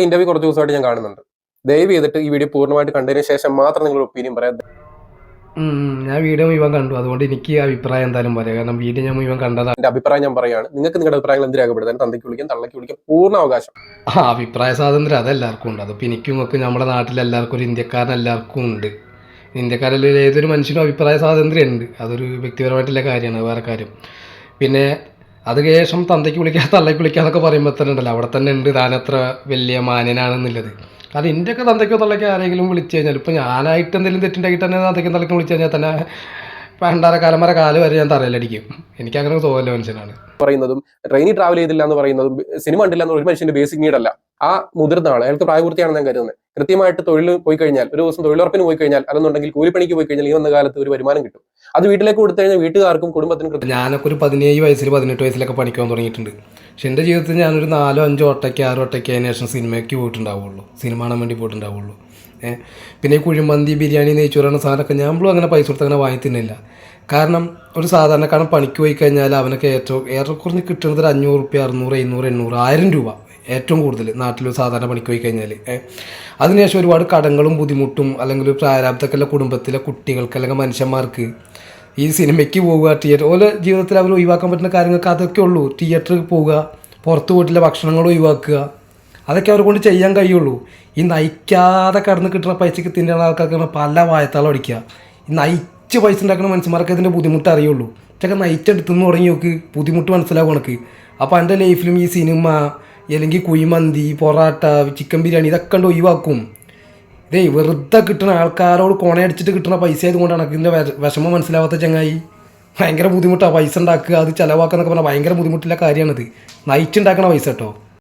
Interview കുറച്ച് ദിവസമായിട്ട് ഞാൻ കാണുന്നുണ്ട്. ദയവ് ചെയ്തിട്ട് ഈ വീഡിയോ പൂർണമായിട്ട് കണ്ടതിന് ശേഷം മാത്രം നിങ്ങൾ ഒപ്പീനിയൻ പറയാം ഞാൻ വീഡിയോ മുഴുവൻ കണ്ടു. അതുകൊണ്ട് എനിക്ക് അഭിപ്രായം എന്തായാലും പറയാം. കാരണം വീഡിയോ ഞാൻ മുഴുവൻ കണ്ടതാണ്. എന്റെ അഭിപ്രായം ഞാൻ പറയാണ് നിങ്ങൾക്ക് നിങ്ങളുടെ അഭിപ്രായങ്ങൾ എന്ത് രേഖപ്പെടുത്താൻ? തന്തയ്ക്ക് വിളിക്കാൻ തള്ളയ്ക്ക് വിളിക്കാൻ പൂർണ അവകാശം. ആ അഭിപ്രായ സ്വാതന്ത്ര്യം അതെല്ലാവർക്കും ഉണ്ട്. അതിപ്പോൾ എനിക്കും ഒക്കെ നമ്മുടെ നാട്ടിൽ എല്ലാവർക്കും ഒരു ഇന്ത്യക്കാരൻ എല്ലാവർക്കും ഉണ്ട്. ഇന്ത്യക്കാരിൽ ഏതൊരു മനുഷ്യനും അഭിപ്രായ സ്വാതന്ത്ര്യം ഉണ്ട് അതൊരു വ്യക്തിപരമായിട്ടുള്ള കാര്യമാണ് വേറെ കാര്യം. പിന്നെ അത് ശേഷം തന്തയ്ക്ക് വിളിക്കുക തള്ളയ്ക്ക് വിളിക്കുക എന്നൊക്കെ പറയുമ്പോൾ തന്നെ ഉണ്ടല്ലോ. അവിടെ തന്നെ ഉണ്ട്. താനത്ര വലിയ മാന്യനാണെന്നുള്ളത്. അത് എന്റെയൊക്കെ തന്തയ്ക്കോ തള്ളയ്ക്കോ ആരെങ്കിലും വിളിച്ചു കഴിഞ്ഞാൽ ഇപ്പോൾ ഞാനായിട്ട് എന്തെങ്കിലും തെറ്റുണ്ടാക്കിയിട്ട് തന്നെ തന്തയ്ക്കും തള്ളയ്ക്കും വിളിച്ചു കഴിഞ്ഞാൽ തന്നെ പണ്ടാര കാലം വരെ കാൽ വരെ ഞാൻ തറയിലടിക്കും. എനിക്കങ്ങനെ തോന്നല മനുഷ്യനാണ്. പറയുന്നതും ട്രെയിനിൽ ട്രാവൽ ചെയ്തില്ല എന്ന് പറയുന്നതും സിനിമ കണ്ടില്ല എന്ന് ഒരു മനുഷ്യന്റെ ബേസിക് നീഡ് അല്ല. ആ മുതിർന്ന ആൾ അയാൾക്ക് പ്രായപൂർത്തിയാണെന്ന് ഞാൻ കരുതുന്നത് കൃത്യമായിട്ട് തൊഴിൽ പോയി കഴിഞ്ഞാൽ ഒരു ദിവസം തൊഴിലുറപ്പിന് പോയി കഴിഞ്ഞാൽ അല്ലെന്നുണ്ടെങ്കിൽ കൂലിപ്പണിക്ക് പോയി കഴിഞ്ഞാൽ ഈ വന്ന കാലത്ത് ഒരു വരുമാനം കിട്ടും. അത് വീട്ടിലേക്ക് കൊടുത്തു കഴിഞ്ഞാൽ വീട്ടുകാർക്കും കുടുംബത്തിനും ഞാനൊക്കെ ഒരു പതിനേഴ് വയസ്സിൽ പതിനെട്ട് വയസ്സിലൊക്കെ പഠിക്കാൻ തുടങ്ങിയിട്ടുണ്ട്. പക്ഷെ എന്റെ ജീവിതത്തിൽ ഞാനൊരു നാലോ അഞ്ചോ ഒട്ടയ്ക്ക് ആറോ ഒട്ടയ്ക്ക് അതിന് ശേഷം സിനിമയ്ക്ക് പോയിട്ടുണ്ടാവുള്ളൂ. സിനിമ കാണാൻ വേണ്ടി പോയിട്ടുണ്ടാവുള്ളൂ. ഏഹ് പിന്നെ കുഴിമന്തി ബിരിയാണി നെയ്ച്ചോറാണ് സാധനമൊക്കെ പോലും അങ്ങനെ പൈസ കൊടുത്ത് അങ്ങനെ വാങ്ങി തിന്നില്ല. കാരണം ഒരു സാധാരണക്കാരൻ പണിക്ക് പോയി കഴിഞ്ഞാൽ അവനൊക്കെ ഏറ്റവും ഏറെ കുറഞ്ഞ് കിട്ടുന്നത് ഒരു അഞ്ഞൂറ് റുപ്യ അറുന്നൂറ് എഴുന്നൂറ് എണ്ണൂറ് ആയിരം രൂപ. ഏറ്റവും കൂടുതൽ നാട്ടിൽ സാധാരണ പണിക്ക് പോയി കഴിഞ്ഞാൽ അതിനുശേഷം ഒരുപാട് കടങ്ങളും ബുദ്ധിമുട്ടും അല്ലെങ്കിൽ പ്രാരാബ്ധക്കല്ല കുടുംബത്തിലെ കുട്ടികൾക്ക് അല്ലെങ്കിൽ മനുഷ്യന്മാർക്ക് ഈ സിനിമയ്ക്ക് പോവുക തിയേറ്റർ ഓരോ ജീവിതത്തിൽ അവർ ഒഴിവാക്കാൻ പറ്റുന്ന കാര്യങ്ങൾക്ക് അതൊക്കെ ഉള്ളൂ. തിയേറ്ററിൽ പോവുക പുറത്ത് പോയിട്ടുള്ള ഭക്ഷണങ്ങൾ ഒഴിവാക്കുക അതൊക്കെ അവർ കൊണ്ട് ചെയ്യാൻ കഴിയുള്ളൂ. ഈ നയിക്കാതെ കടന്ന് കിട്ടുന്ന പൈസക്ക് തിന്നുന്ന ആൾക്കാർക്ക് പല വായത്താളം അടിക്കുക. ഈ നയിച്ച് പൈസ ഉണ്ടാക്കുന്ന മനുഷ്യന്മാർക്ക് ഇതിന്റെ ബുദ്ധിമുട്ട് അറിയുള്ളൂ. ഇതൊക്കെ നയിച്ചെടുത്തുനിന്ന് തുടങ്ങി നോക്ക്. ബുദ്ധിമുട്ട് മനസ്സിലാവും എനിക്ക്. അപ്പോൾ എന്റെ ലൈഫിലും ഈ സിനിമ അല്ലെങ്കിൽ കുഴിമന്തി പൊറാട്ട ചിക്കൻ ബിരിയാണി ഇതൊക്കെ ഉണ്ട് ഒഴിവാക്കും. ഇതേ വെറുതെ കിട്ടുന്ന ആൾക്കാരോട് കൊണയടിച്ചിട്ട് കിട്ടുന്ന പൈസ ആയതുകൊണ്ടാണ് ഇതിന്റെ വിഷമം മനസ്സിലാവാത്ത ചങ്ങായി. ഭയങ്കര ബുദ്ധിമുട്ടാണ് പൈസ ഉണ്ടാക്കുക അത് ചിലവാക്കുക എന്നൊക്കെ പറഞ്ഞാൽ ഭയങ്കര ബുദ്ധിമുട്ടുള്ള കാര്യമാണിത് നയിച്ചുണ്ടാക്കണ പൈസ കേട്ടോ.